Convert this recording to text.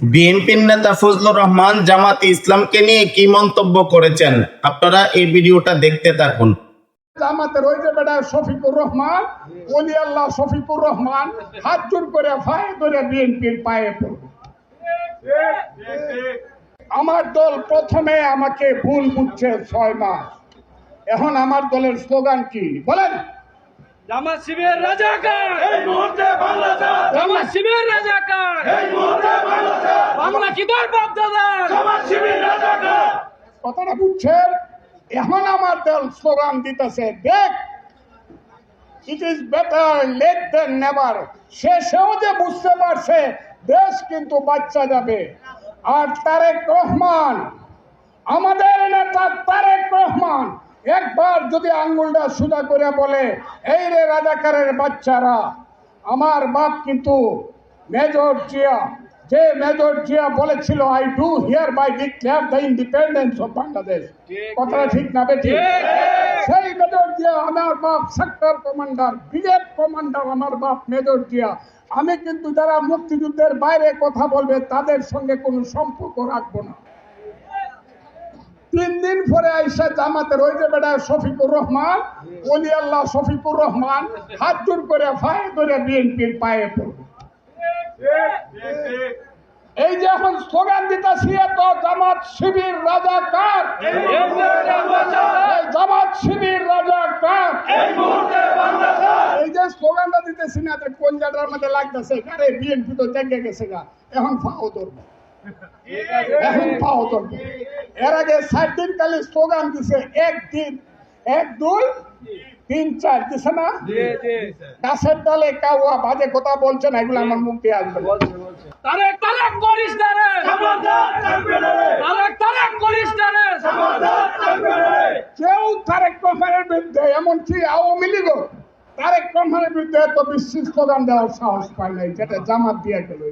বিএনপির নেতা ফজলুর রহমান জামাত ইসলামকে নিয়ে কি মন্তব্য করেছেন? আপনারা এই ভিডিওটা দেখতে থাকুন। জামাতের ওই যে বেটা শফিকুর রহমান ওলি আল্লাহ শফিকুর রহমান হাত জোর করে ফায়ে ধরে বিএনপির পায়ে পড়বে আমার দল প্রথমে আমাকে ভুল বুঝছে ছয় মাস। এখন আমার দলের স্লোগান কি? বলেন। জামাত শিবির রাজাকার। এই মুহূর্তে বাংলাদেশ। জামাত শিবির রাজাকার। এই মুহূর্তে বাংলাদেশ বাংলা কি দর বাপ দাদা জামাত শিবির রাজাকার কথাটা বুঝছেন? এখন আমার দল স্লোগান দিতেছে দেখ it is better late than never শেষেও যে বুঝতে পারছে দেশ কিন্তু বাচ্চা যাবে। আর তারেক রহমান আমাদের নেতা তারেক রহমান একবার যদি আঙ্গুলটা সুদা করে বলে এই রে রাজাকারের বাচ্চারা আমার বাপ কিন্তু মেজর জিয়া। যে মেজর জিয়া বলেছিল I do hereby declare the independence of Bangladesh কথাটা ঠিক। না বেঠিক। সেই মেজর জিয়া আমার বাপ সেক্টর কমান্ডার ব্রিগেড কমান্ডার আমার বাপ মেজর জিয়া। আমি কিন্তু যারা মুক্তিযুদ্ধের বাইরে কথা বলবে তাদের সঙ্গে কোনো সম্পর্ক রাখব না। তিন দিন পরে আইসা জামাতের ওই যে বেটা শফিকুর রহমান ওলি আল্লাহ শফিকুর রহমান হাত জোর করে ফায়ে ধরে বিএনপির পায়ে পড়বে এই যে এখন জামাত শিবির জামাত শিবির এই যে স্লোগানটা দিতেছি না কোন মধ্যে লাগতেছে? আরে বিএনপি তো গেছে গা। এখন ফাও ধরবো। এখন পাও ধরবো। এর আগে ষাট দিন কালে স্লোগান দিছে একদিন এক দুই তিন চার দিছে না? গাছের ডালে কাউয়া বাজে কথা বলছে না এগুলো আমার মুখ দিয়ে আসবে। তারেক তারেক করিস না রে। তারেক তারেক করিস না রে। কেউ তারেক রহমানের বিরুদ্ধে এমনকি আওয়ামী লীগও তারেক রহমানের বিরুদ্ধে এত বিশ্বের স্লোগান দেওয়ার সাহস পায় নাই যেটা জামাত দিয়ে গেল